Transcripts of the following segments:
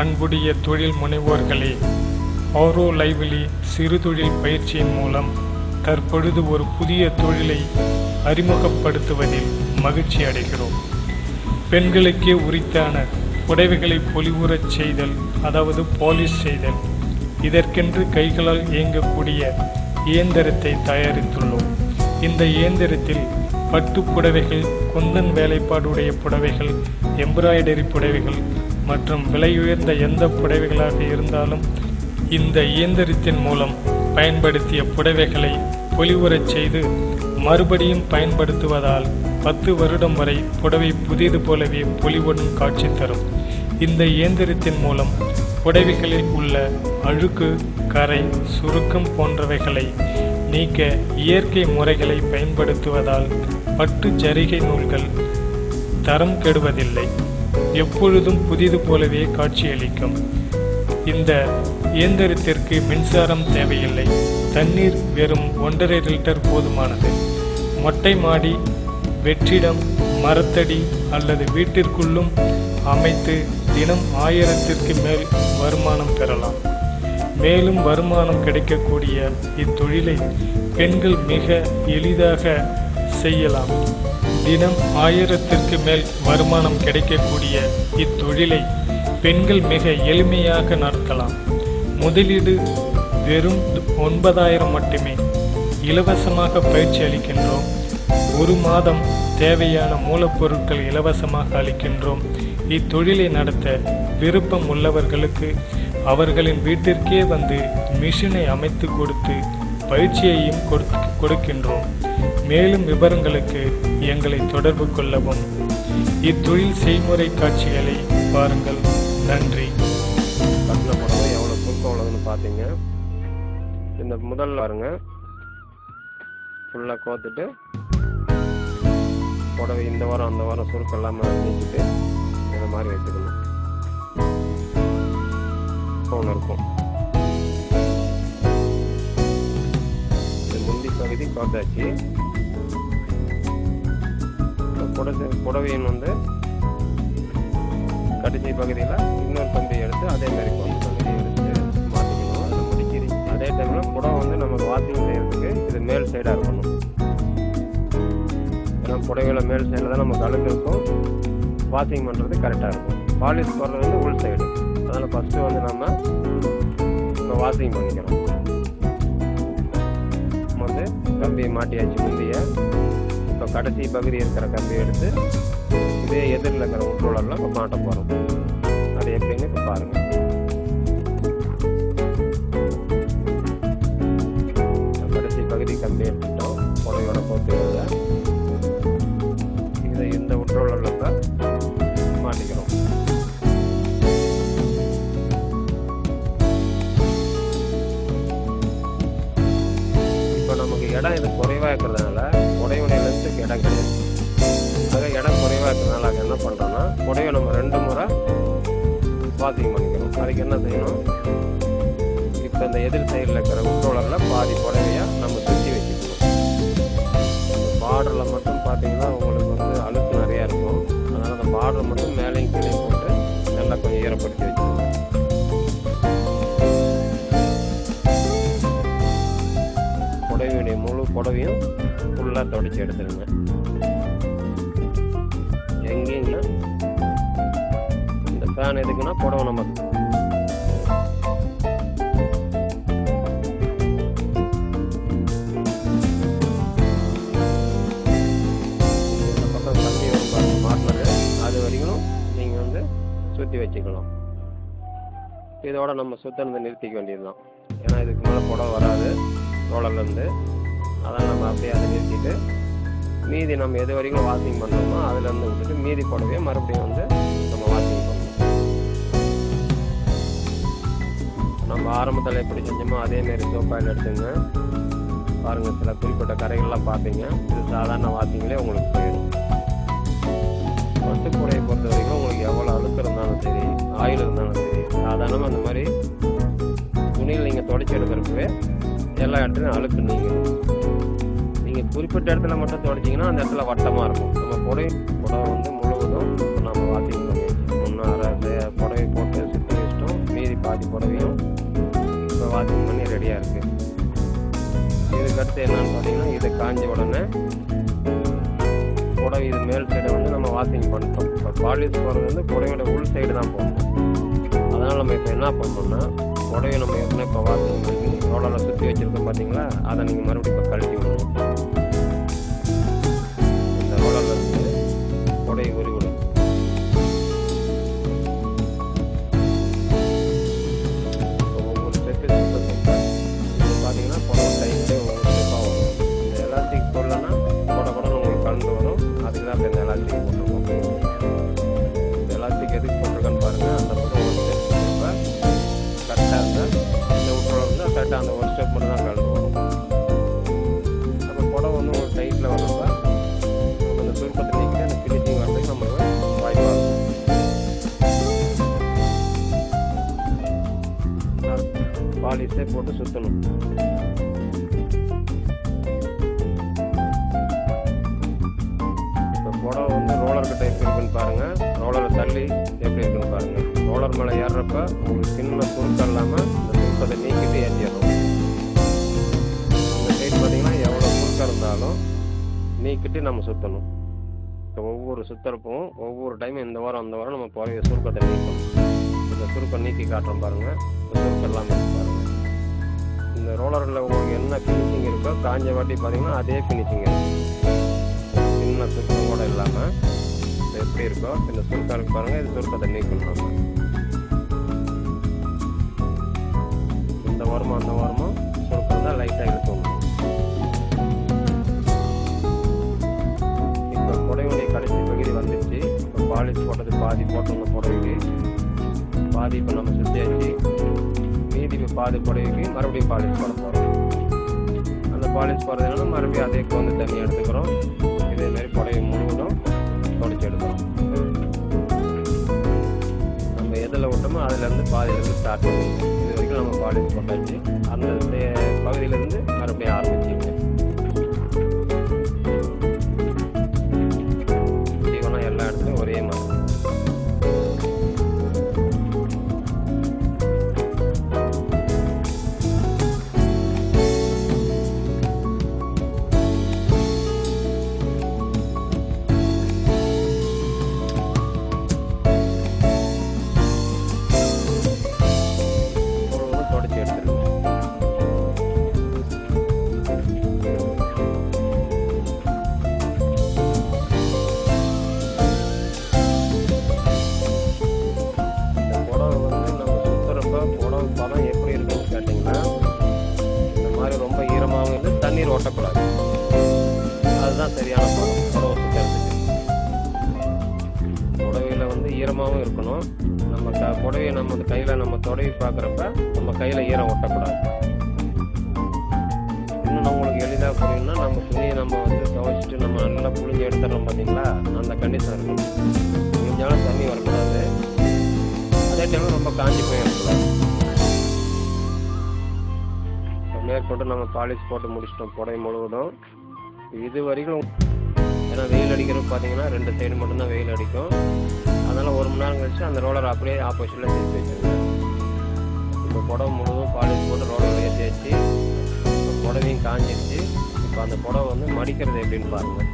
அன்புடைய தொழில் முனைவோர்களே ஆரோ லைவ்லி சிறுதொழில் பயிற்சியின் மூலம் தற்பொழுது ஒரு புதிய தொழிலை அறிமுகப்படுத்துவதில் மகிழ்ச்சி அடைகிறோம். பெண்களுக்கே உரித்தான புடவைகளை பொலிவுறச் செய்தல் அதாவது பாலிஷ் செய்தல் இதற்கென்று கைகளால் இயங்கக்கூடிய இயந்திரத்தை தயாரித்துள்ளோம். இந்த இயந்திரத்தில் பட்டு புடவைகள் குந்தன் வேலைப்பாடுடைய புடவைகள் எம்ப்ராய்டரி புடவைகள் மற்றும் விலையுயர்ந்த எந்த புடவைகளாக இருந்தாலும் இந்த இயந்திரத்தின் மூலம் பயன்படுத்திய புடவைகளை பொலிவுறச் செய்து மறுபடியும் பயன்படுத்துவதால் பத்து வருடம் வரை புடவை புதியது போலவே பொலிவுடன் காட்சி தரும். இந்த இயந்திரத்தின் மூலம் புடவைகளில் உள்ள அழுக்கு கரை சுருக்கம் போன்றவைகளை நீக்க இயற்கை முறைகளை பயன்படுத்துவதால் பட்டு ஜரிகை நூல்கள் தரம் கெடுவதில்லை. எப்பொழுதும் புதிது போலவே காட்சியளிக்கும். இந்த இயந்திரத்திற்கு மின்சாரம் தேவையில்லை. தண்ணீர் வெறும் ஒன்றரை லிட்டர் போதுமானது. மொட்டை மாடி வெற்றிடம் மரத்தடி அல்லது வீட்டிற்குள்ளும் அமைத்து தினம் ஆயிரத்திற்கு மேல் வருமானம் பெறலாம். மேலும் வருமானம் கிடைக்கக்கூடிய இத்தொழிலை பெண்கள் மிக எளிதாக செய்யலாம். தினம் ஆயிரத்திற்கு மேல் வருமானம் கிடைக்கக்கூடிய இத்தொழிலை பெண்கள் மிக எளிமையாக நடத்தலாம். முதலீடு வெறும் ஒன்பதாயிரம் மட்டுமே. இலவசமாக பயிற்சி அளிக்கின்றோம். ஒரு மாதம் தேவையான மூலப்பொருட்கள் இலவசமாக அளிக்கின்றோம். இத்தொழிலை நடத்த விருப்பம் உள்ளவர்களுக்கு அவர்களின் வீட்டிற்கே வந்து மிஷினை அமைத்து கொடுத்து பயிற்சியையும் கொடுக்கின்றோம். மேலும் விவரங்களுக்கு எங்களை தொடர்பு கொள்ளவும். இத்தொழில் செய்முறை காட்சிகளை பாருங்கள். நன்றி. அந்த புடவை எவ்வளோ சுருக்கம் உள்ளதுன்னு பார்த்தீங்க இந்த முதல் பாருங்க. ஃபுல்லாக கோத்துட்டு புடவை இந்த வாரம் அந்த வாரம் சுருக்கம் இல்லாமல் நீக்கிட்டு இந்த மாதிரி வச்சுக்கணும். ஒன்று இருக்கும். இந்த முந்தி பகுதி பார்த்தாச்சு. இந்த புடவையின் வந்து கடைசி பகுதியில் இன்னொரு கம்பி எடுத்து அதே மாதிரி கொண்டு பகுதி எடுத்து மாற்றிக்கணும் அதை முடிக்கிறி அதே டைமில் புடவை வந்து நமக்கு வாஷிங் செய்கிறதுக்கு இது மேல் சைடாக இருக்கணும். ஏன்னா புடவையில் மேல் சைடில் தான் நமக்கு அழுக்கு இருக்கும் வாஷிங் பண்ணுறது கரெக்டாக இருக்கும். பாலிஷ் போடுறது வந்து உள் சைடு அதனால் ஃபஸ்ட்டு வந்து நம்ம நம்ம வாஷிங் பண்ணிக்கிறோம். வந்து கம்பியை மாட்டியாச்சு முந்தைய. கடைசி பகுதி இருக்கிற கம்பி எடுத்து இதே எதிரில் இருக்கிற உட்ரோலெல்லாம் இப்போ மாட்ட போகிறோம் அதுக்கு என்ன செய்யணும்? இப்போ இந்த எதிர் சைடில் இருக்கிற உட்ரோலரில் பாதி புடவையாக நம்ம சுற்றி வச்சுக்கணும். பார்டரில் மட்டும் பார்த்தீங்கன்னா உங்களுக்கு வந்து அழுக்கு நிறையா இருக்கும். அதனால் அந்த பார்டர் மட்டும் மேலேயும் கீழே போட்டு நல்லா கொஞ்சம் ஈரப்படுத்தி வச்சுக்கணும். புடவையுடைய முழு புடவையும் ஃபுல்லாக தொடச்சி எடுத்துருங்க. எங்கேங்கன்னா இந்த ஃபேன் எதுக்குன்னா புடவை நம்ம சுற்றி வச்சுக்கலாம் இதோட நம்ம சுத்தினதை நிறுத்திக்க வேண்டியதுதான். ஏன்னா இதுக்கு மேலே புடவை வராது ரோலர்லேருந்து அதான் நம்ம அப்படியே அதை நிறுத்திட்டு மீதி நம்ம எது வரைக்கும் வாஷிங் பண்ணுறோமோ அதுலேருந்து விட்டுட்டு மீதி புடவையை மறுபடியும் வந்து நம்ம வாஷிங் பண்ணணும். நம்ம ஆரம்பத்தில் எப்படி செஞ்சோமோ அதேமாரி சோப்பாயில் எடுத்துங்க. பாருங்கள் சில குறிப்பிட்ட கரைகள்லாம் பார்த்தீங்க. இது சாதாரண வாஷிங்லேயே உங்களுக்கு போயிடும். பட்டு பொறுத்த வரைக்கும் உங்களுக்கு எவ்வளோ அழுத்தம் ஆயில் இருந்தாலும் சரி. சாதாரணமாக அந்த மாதிரி துணியில் நீங்கள் தொடச்சி எடுக்கிறப்பவே எல்லா இடத்துலையும் அழுக்கு நீங்கள் நீங்கள் குறிப்பிட்ட இடத்துல மட்டும் தொடச்சிங்கன்னா அந்த இடத்துல வட்டமாக இருக்கும். நம்ம புடவை புடவை வந்து முழுவதும் இப்போ நம்ம வாஷிங் பண்ணி முன்னார புடவை போட்டு சுற்றி மீதி பாதி புடவையும் இப்போ வாஷிங் பண்ணி ரெடியாக இருக்குது இதுக்கு அடுத்து என்னன்னு பார்த்தீங்கன்னா இது காஞ்ச உடனே புடவை இது மேல் சைடை வந்து நம்ம வாஷிங் பண்ணிட்டோம். இப்போ பாலிஷ் போகிறது வந்து புடவையோட உள் சைடு தான் போகணும் அதனால் நம்ம இப்போ என்ன பண்ணோம்னா புடவையை நம்ம ஏற்கனவே இப்போ வாசனை பண்ணி சுற்றி வச்சுருக்கோம் பார்த்தீங்களா அதை நீங்கள் மறுபடியும் இப்போ கழட்டி விடணும். பாலிஷே போட்டு சுற்றணும் இப்போ புடவை வந்து ரோலர் கிட்ட எப்படி இருக்குன்னு பாருங்கள் ரோலரை தள்ளி எப்படி இருக்குன்னு பாருங்கள் ரோலர் மேலே ஏறுறப்ப உங்களுக்கு சின்ன சுருக்கம் இல்லாமல் இந்த சுருக்கத்தை நீக்கிட்டு ஏற்றிடணும் இந்த சைடு பார்த்தீங்கன்னா எவ்வளோ சுருக்கம் இருந்தாலும் நீக்கிட்டு நம்ம சுற்றணும் இப்போ ஒவ்வொரு சுத்தரப்பும் ஒவ்வொரு டைம் இந்த வாரம் அந்த வாரம் நம்ம புடவைய சுருக்கத்தை நீக்கணும். இந்த சுருக்கம் நீக்கி காட்டுறோம் பாருங்கள் இந்த சுருக்கம் எல்லாமே பாருங்கள் இந்த ரோலரில் உங்களுக்கு என்ன ஃபினிஷிங் இருக்கோ காஞ்ச வாட்டி பார்த்தீங்கன்னா அதே ஃபினிஷிங் இருக்கும் சின்ன சுத்தம் கூட இல்லாமல் எப்படி இருக்கோ இந்த சுருக்கம் பாருங்கள் இது சுருக்கத்தை நீக்கணும் இந்த ஓரமும் அந்த வாரமும் சுருக்கம் தான் லைட்டாக இருக்கும். இப்போ புடவையுடைய கடைசி பகுதி வந்துடுச்சு இப்போ பாலிஷ் போட்டது பாதி போட்டவங்க புடவைக்கு பாதி இப்போ நம்ம சுற்றியாச்சு பாதி புடவைக்கு மறுபடியும் பாலிஷ் போட போகிறோம் அந்த பாலிஷ் போடுறதுனால மறுபடியும் அதே வந்து தண்ணி எடுத்துக்கிறோம். இதே மாதிரி புடவை முழுவதும் தொடச்சி எடுக்கிறோம். நம்ம எதில் விட்டோமோ அதுலேருந்து பாதியிலேருந்து ஸ்டார்ட் பண்ணுவோம் இது வரைக்கும் நம்ம பாலிஷ் போட்டாச்சு. அந்த பகுதியிலேருந்து மறுபடியும் ஆரம்பிச்சிங்க புடவையை நம்ம கையில் நம்ம தொடவி பார்க்குறப்ப நம்ம கையில் ஈரம் ஒட்டக்கூடாது. இன்னும் உங்களுக்கு எளிதாக புரியணும்னா நம்ம துணியை நம்ம வந்து துவைச்சிட்டு நம்ம நல்லா புழிஞ்சு எடுத்துடுறோம் பார்த்தீங்களா? அந்த கண்டிஷன் இருக்கணும் முடிஞ்சாலும் தண்ணி வரக்கூடாது. அதே டைமில் ரொம்ப காஞ்சி போயிடக்கூடாது மேற்கொண்டு நம்ம பாலிஷ் போட்டு முடிச்சிட்டோம் புடவை முழுவதும். இது வரைக்கும் ஏன்னா வெயில் அடிக்கிறது பார்த்தீங்கன்னா ரெண்டு சைடு மட்டும்தான் வெயில் அடிக்கும். அதனால் ஒரு மணி நேரம் கழிச்சு அந்த ரோலர் அப்படியே ஆப்போசிட்டில் தேய்ச்சி வச்சுருந்தேன். இப்போ புடவை முழுவதும் பாலிஷ் போட்டு ரோலர் ஏற்றியாச்சு இப்போ புடவையும் காஞ்சிருச்சு. இப்போ அந்த புடவை வந்து மடிக்கிறது எப்படின்னு பாருங்கள்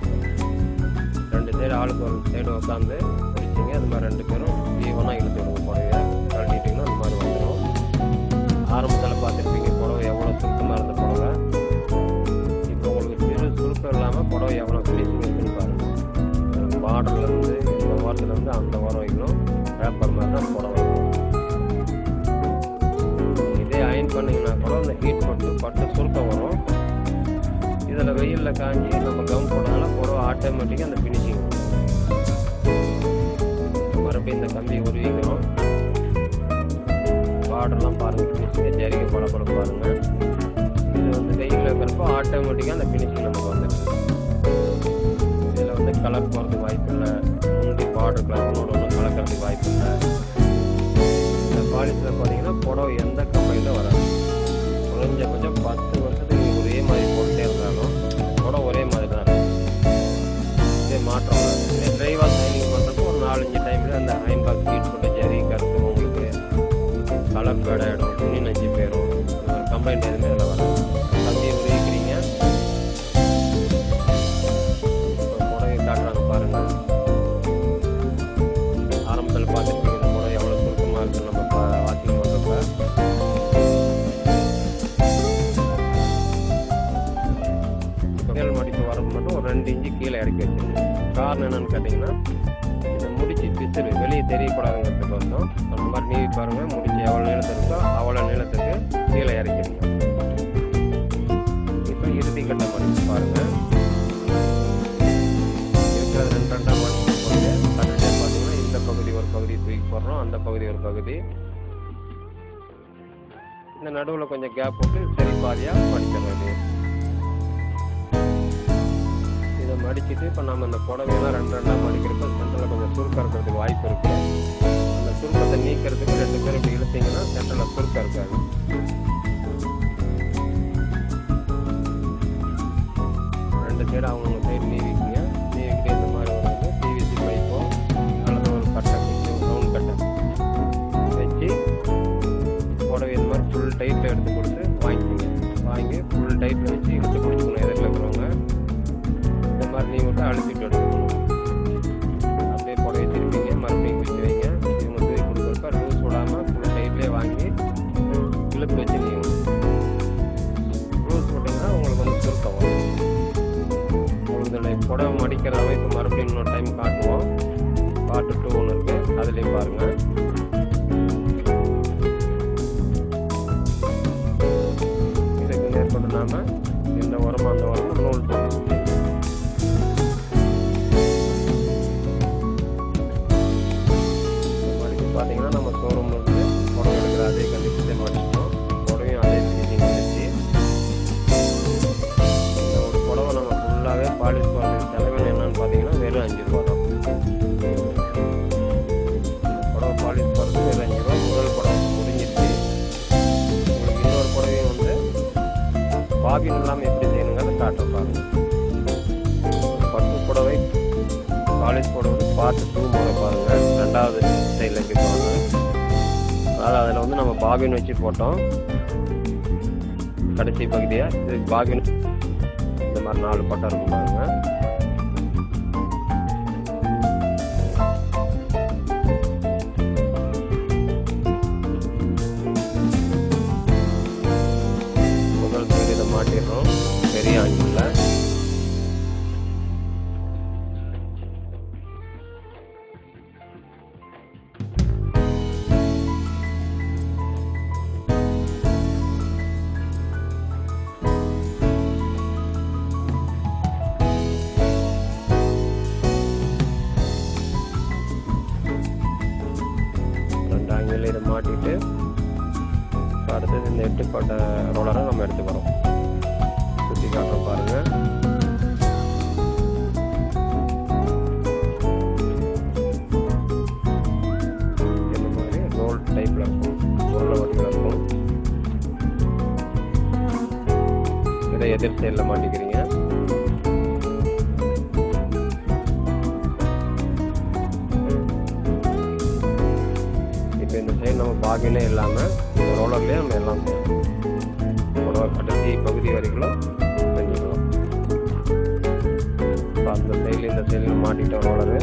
ரெண்டு சைடு ஆளுக்கு ஒரு சைடு உட்காந்து பிடிச்சிங்க அது மாதிரி ரெண்டு பேரும் ஈவனாக இழுத்து விடுவோம் புடவையை. ஓரத்தில் வந்து அந்த ஓரம் வைக்கணும் பேப்பர் மாதிரி தான் புடவை இருக்கும் இதே அயன் பண்ணிங்கன்னா கூட அந்த ஹீட் பட்டு பட்டு சுருக்கம் வரும். இதில் வெயிலில் காஞ்சி நம்ம கம் போடுறதுனால புடவை ஆட்டோமேட்டிக்காக அந்த ஃபினிஷிங் மறுபடியும் இந்த கம்பியை உருவிக்கிறோம். பார்டர்லாம் பாருங்கள் ஃபினிஷிங் ஜரிகை பட பாருங்கள் இது வந்து வெயிலில் இருக்கிறப்போ ஆட்டோமேட்டிக்காக அந்த ஃபினிஷிங் நம்ம வந்து கலர் போகிறதுக்கு வாய்ப்பு இல்லை. முந்தி பார்டர் கலர் ஒன்று ஒன்று கலக்கிறதுக்கு வாய்ப்பு இல்லை. இந்த பாலிசியில் பார்த்தீங்கன்னா புடவை எந்த கம்பெனியில் வராது. குறைஞ்சபட்சம் பத்து வருஷத்துக்கு ஒரே மாதிரி போட்டுட்டே இருந்தாலும் புடவை ஒரே மாதிரி தான் இதே மாற்றம் வராது. சைனிங் பண்ணுறப்போ ஒரு நாலஞ்சு டைமில் அந்த அயன் பாக்ஸ் ஹீட் போட்டு ஜெரி கருத்து உங்களுக்கு கலர் கலர் ஆகிடும் துணி நஞ்சு போயிடும் கம்ப்ளைண்ட் முடிச்சு பிசுறு. வெளியே தெரியக்கூடாதுங்கிறதுக்கோசம் அந்த மாதிரி நீவி பாருங்கள் முடிச்சு எவ்வளோ நீளத்துக்கு இருக்கோ அவ்வளோ நீளத்துக்கு கீழே இறக்கிடுங்க இப்போ இறுதி கட்ட முடிச்சு பாருங்கள் இருக்கிறது ரெண்டு ரெண்டாக மடிச்சு போட்டு பார்த்தீங்கன்னா இந்த பகுதி ஒரு பகுதி தூக்கி போடுறோம். அந்த பகுதி ஒரு பகுதி. இந்த நடுவில் கொஞ்சம் கேப் விட்டு சரி பாதியாக மடிச்சிடுறது இதை மடிச்சிட்டு இப்போ நம்ம இந்த புடவையெல்லாம் ரெண்டு ரெண்டாக மடிக்கிறப்ப சென்டரில் கொஞ்சம் சுருக்கம் இருக்கிறதுக்கு வாய்ப்பு இருக்குது அந்த சுருக்கத்தை நீக்கிறதுக்கு ரெண்டு பேரும் இப்படி இழுத்தீங்கன்னா சென்டரில் சுருக்கம் செய்யணுங்கிறத காட்டுற பாருங்க பட்டு புடவை காலேஜ் புடவை பார்த்து டூ முறை பாருங்க. ரெண்டாவது ஸ்டைலில் எப்படி பாருங்க. அதாவது அதில் வந்து நம்ம பாபின் வச்சு போட்டோம். கடைசி பகுதியை இது பாபின் இந்த மாதிரி நாலு பட்டம் இருக்கும் பாருங்க. ரெண்டு இதை மாட்டிட்டு அடுத்தது இந்த எட்டு பட்ட ரோலரை நம்ம எடுத்துக்கிறோம். சுற்றி காட்டுறோம் பாருங்க. இந்த மாதிரி ரோல் டைப்பில் இருக்கும். உருளை வடிவில் இருக்கும். இதை எதிர் சைடில் மாட்டிக்கிறீங்க. சைடு இல்லாமல் இந்த ரோலர்லேயே நம்ம எல்லாம் செய்யணும் கடைசி பகுதி வரைக்கும் செஞ்சுக்கலாம் இப்போ அந்த சைடில் இந்த சைடில் மாட்டிட்டோம் ரோலரு